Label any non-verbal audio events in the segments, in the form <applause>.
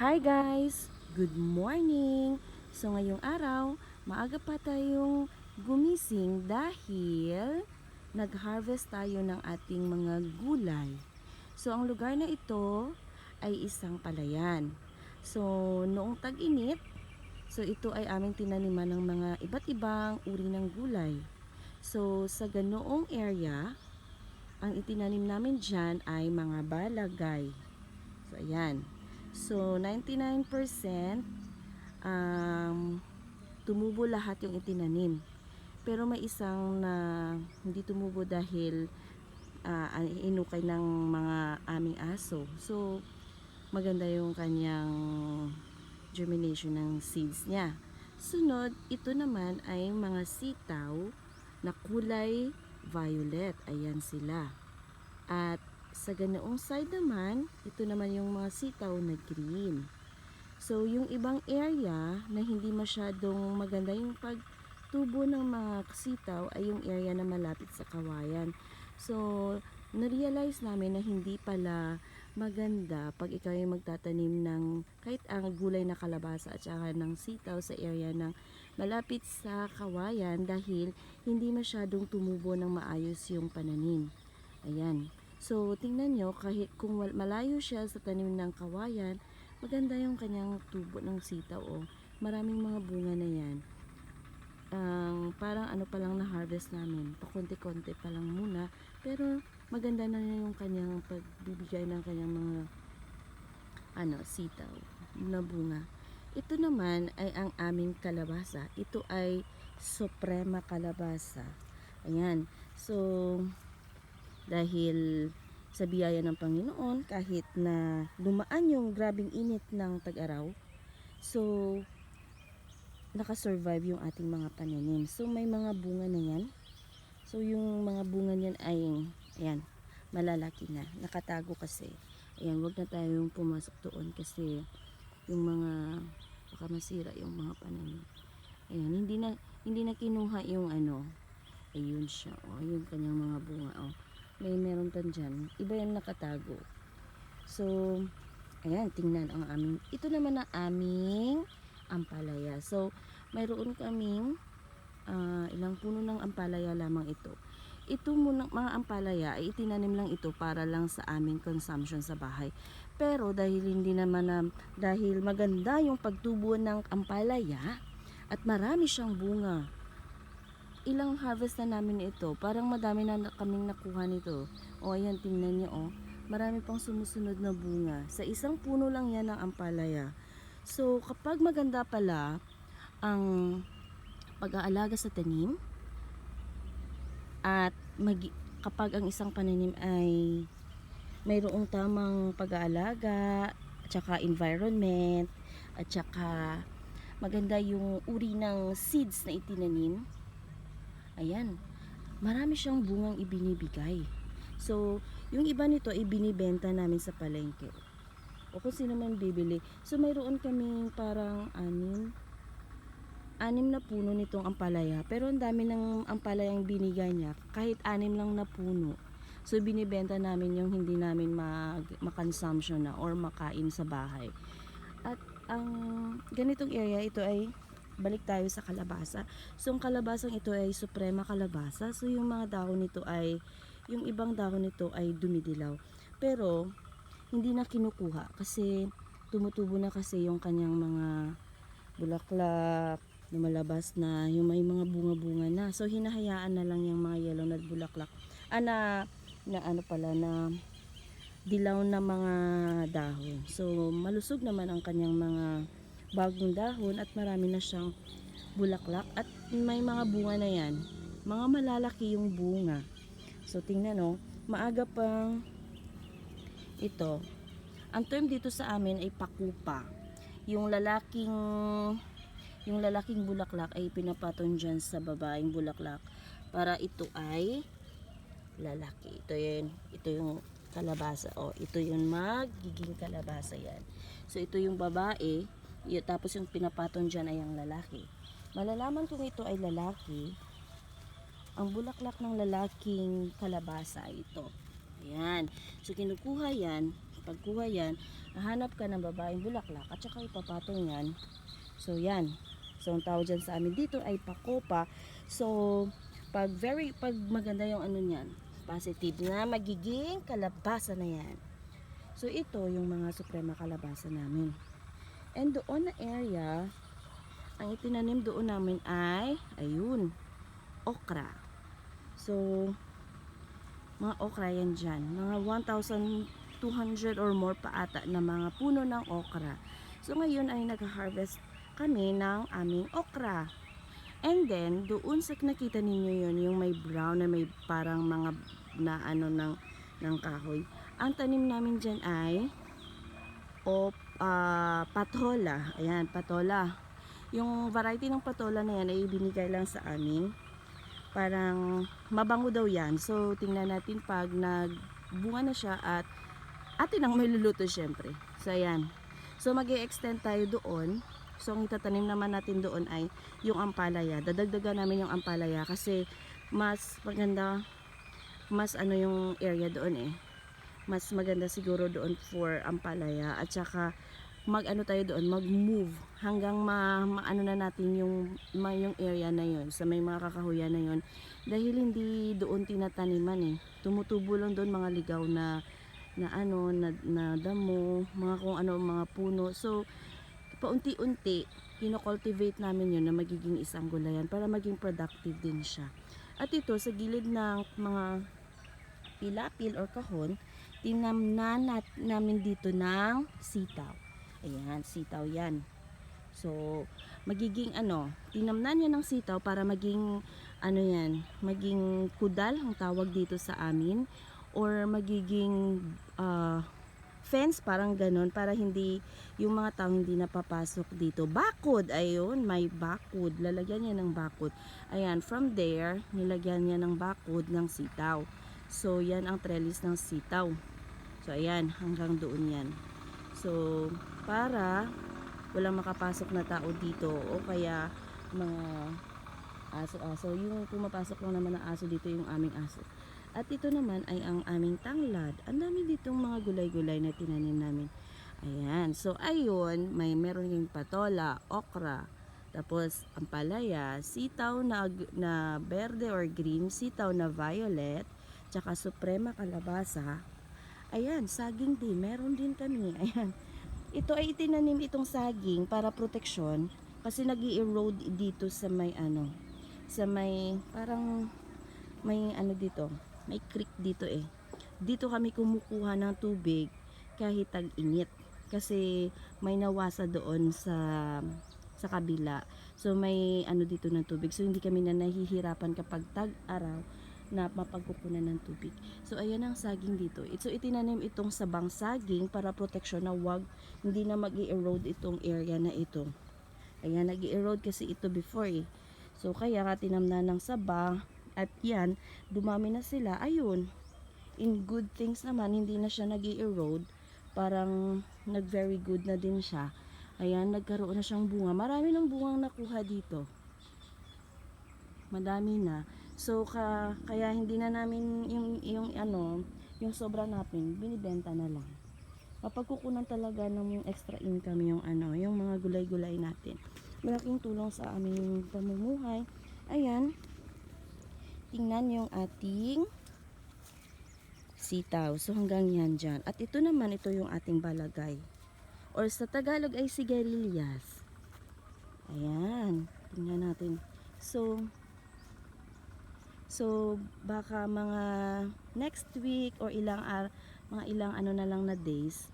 Hi guys! Good morning! So ngayong araw, maaga pa tayong gumising dahil nag-harvest tayo ng ating mga gulay. So ang lugar na ito ay isang palayan. So noong tag-init, so ito ay aming tinaniman ng mga iba't ibang uri ng gulay. So sa ganoong area, ang itinanim namin dyan ay mga balagay. So ayan. So, 99% um, tumubo lahat yung itinanim. Pero may isang na hindi tumubo dahil uh, inukay ng mga aming aso. So, maganda yung kanyang germination ng seeds niya. Sunod, ito naman ay mga sitaw na kulay violet. Ayan sila. At sa ganoong side naman, ito naman yung mga sitaw na green. So, yung ibang area na hindi masyadong maganda yung pagtubo ng mga sitaw ay yung area na malapit sa kawayan. So, na-realize namin na hindi pala maganda pag ikaw ay magtatanim ng kahit ang gulay na kalabasa at saka ng sitaw sa area ng malapit sa kawayan dahil hindi masyadong tumubo ng maayos yung pananim. Ayan. So, tingnan nyo, kahit kung malayo siya sa tanim ng kawayan, maganda yung kanyang tubo ng sitaw. Oh. Maraming mga bunga na yan. Ang parang ano pa lang na harvest namin. Pakonti-konti pa lang muna. Pero maganda na yung kanyang pagbibigay ng kanyang mga ano, sitaw na bunga. Ito naman ay ang aming kalabasa. Ito ay Suprema kalabasa. Ayan. So, dahil sa biyaya ng Panginoon kahit na lumaan yung grabing init ng tag-araw so nakasurvive yung ating mga pananim so may mga bunga na yan. So yung mga bunga niyan ay ayan malalaki na. Nakatago kasi. Ayan wag na tayong pumasok doon kasi yung mga baka masira yung mga pananim ayan hindi na hindi na kinuha yung ano ayun siya oh yung kanyang mga bunga oh may meron pa dyan. Iba yung nakatago. So, ayan, tingnan ang aming, ito naman ang aming ampalaya. So, mayroon kaming ah, ilang puno ng ampalaya lamang ito. Ito muna, mga ampalaya ay itinanim lang ito para lang sa aming consumption sa bahay. Pero dahil hindi naman na, dahil maganda yung pagtubo ng ampalaya at marami siyang bunga ilang harvest na namin ito. Parang madami na kaming nakuha nito. O ayan, tingnan niyo oh. Marami pang sumusunod na bunga. Sa isang puno lang yan ng ampalaya. So, kapag maganda pala ang pag-aalaga sa tanim at mag- kapag ang isang pananim ay mayroong tamang pag-aalaga at saka environment at saka maganda yung uri ng seeds na itinanim Ayan. Marami siyang bungang ibinibigay. So, yung iba nito ay binibenta namin sa palengke. O kung sino man bibili. So, mayroon kaming parang anim anim na puno nitong ampalaya. Pero ang dami ng ampalayang binigay niya. Kahit anim lang na puno. So, binibenta namin yung hindi namin mag, makonsumption na or makain sa bahay. At ang ganitong area, ito ay balik tayo sa kalabasa. So, ang kalabasang ito ay suprema kalabasa. So, yung mga dahon nito ay, yung ibang dahon nito ay dumidilaw. Pero, hindi na kinukuha kasi tumutubo na kasi yung kanyang mga bulaklak, lumalabas na, yung may mga bunga-bunga na. So, hinahayaan na lang yung mga yellow na bulaklak. Ah, na, na ano pala, na dilaw na mga dahon. So, malusog naman ang kanyang mga bagong dahon at marami na siyang bulaklak at may mga bunga na yan. Mga malalaki yung bunga. So, tingnan no, maaga pang ito. Ang term dito sa amin ay pakupa. Yung lalaking yung lalaking bulaklak ay pinapaton dyan sa babaeng bulaklak para ito ay lalaki. Ito yun, ito yung kalabasa. O, ito yung magiging kalabasa yan. So, ito yung babae, Y- tapos yung pinapaton dyan ay ang lalaki. Malalaman kung ito ay lalaki, ang bulaklak ng lalaking kalabasa ito. Ayan. So, kinukuha yan, pagkuha yan, hahanap ka ng babaeng bulaklak at saka ipapatong yan. So yan. So ang tawag dyan sa amin dito ay pakopa. So pag very pag maganda yung ano niyan, positive na magiging kalabasa na yan. So ito yung mga suprema kalabasa namin. And doon na area, ang itinanim doon namin ay ayun, okra. So mga okra yan dyan. Mga 1,200 or more pa ata na mga puno ng okra. So ngayon ay nag-harvest kami ng aming okra. And then, doon sa nakita ninyo yun, yung may brown na may parang mga na ano ng, ng kahoy. Ang tanim namin dyan ay o ah, patola. Ayan, patola. Yung variety ng patola na yan ay binigay lang sa amin. Parang mabango daw yan. So, tingnan natin pag nagbunga na siya at atin ang maluluto syempre. So, ayan. So, mag extend tayo doon. So, ang itatanim naman natin doon ay yung ampalaya. Dadagdagan namin yung ampalaya kasi mas maganda, mas ano yung area doon eh. Mas maganda siguro doon for ampalaya at saka mag ano tayo doon, mag-move hanggang ma, maano na natin yung ma, yung area na yon sa may mga kakahuyan na yon dahil hindi doon tinataniman eh. Tumutubo lang doon mga ligaw na na ano na, na damo, mga kung ano mga puno. So paunti-unti kino-cultivate namin yun na magiging isang gulayan para maging productive din siya. At ito sa gilid ng mga pilapil or kahon, tinamnan namin dito ng sitaw. Ayan, sitaw yan. So, magiging ano, tinamnan yan ng sitaw para maging ano yan, maging kudal ang tawag dito sa amin or magiging ah, fence parang ganon para hindi yung mga tao hindi napapasok dito. Bakod, ayun, may bakod. Lalagyan niya ng bakod. Ayan, from there, nilagyan niya ng bakod ng sitaw. So, yan ang trellis ng sitaw. So, ayan, hanggang doon yan. So, para walang makapasok na tao dito o kaya mga aso-aso. Yung pumapasok lang naman ng aso dito yung aming aso. At ito naman ay ang aming tanglad. Ang dami ditong mga gulay-gulay na tinanim namin. Ayan. So, ayun, may meron yung patola, okra, tapos ampalaya, sitaw na, na berde or green, sitaw na violet, tsaka suprema kalabasa. Ayan, saging din. Meron din kami. <laughs> Ayan. Ito ay itinanim itong saging para proteksyon kasi nag erode dito sa may ano, sa may parang may ano dito, may creek dito eh. Dito kami kumukuha ng tubig kahit tag-init kasi may nawasa doon sa sa kabila. So may ano dito ng tubig. So hindi kami na nahihirapan kapag tag-araw na mapagkukunan ng tubig. So ayan ang saging dito. So itinanim itong sabang saging para proteksyon na wag hindi na mag-erode itong area na ito. Ayan, nag-erode kasi ito before eh. So kaya tinamnan ng saba at yan, dumami na sila. Ayun, in good things naman, hindi na siya nag erode Parang nag very good na din siya. Ayan, nagkaroon na siyang bunga. Marami ng bungang nakuha dito. Madami na. So, ka, kaya hindi na namin yung, yung ano, yung sobra natin, binibenta na lang. Mapagkukunan talaga ng extra income yung ano, yung mga gulay-gulay natin. Malaking tulong sa aming pamumuhay. Ayan, tingnan yung ating sitaw. So hanggang yan dyan. At ito naman, ito yung ating balagay. Or sa Tagalog ay sigarilyas. Ayan. Tingnan natin. So, so baka mga next week or ilang ar mga ilang ano na lang na days,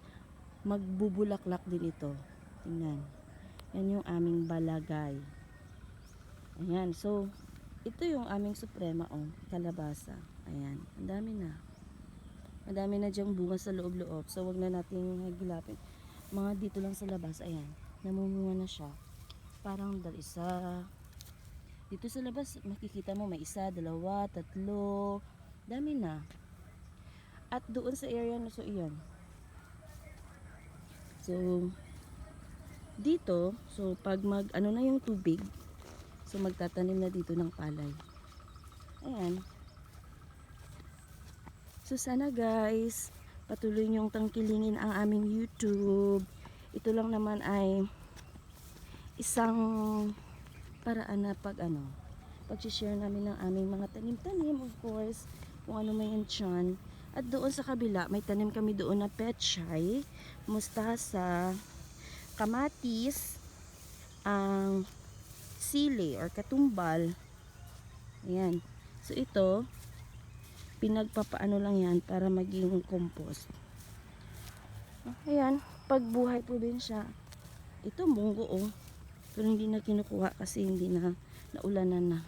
magbubulaklak din ito. Tingnan. Yan yung aming balagay. Ayan. So, ito yung aming suprema oh, kalabasa. Ayan, ang dami na. Madami na diyang bunga sa loob-loob. So, wag na nating hagilapin. Mga dito lang sa labas, ayan. Namumunga na siya. Parang dal isa. Dito sa labas, makikita mo may isa, dalawa, tatlo. Dami na. At doon sa area na so, iyan. So, dito, so pag mag, ano na yung tubig, So magtatanim na dito ng palay. Ayan. So sana guys, patuloy niyong tangkilingin ang aming YouTube. Ito lang naman ay isang paraan na pag ano, pag-share namin ng aming mga tanim-tanim, of course, kung ano may dyan. At doon sa kabila, may tanim kami doon na pechay, mustasa, kamatis, ang sili or katumbal. Ayan. So ito, pinagpapaano lang yan para maging compost. Ayan, pagbuhay probinsya. Ito munggo oh. Pero hindi na kinukuha kasi hindi na naulanan na.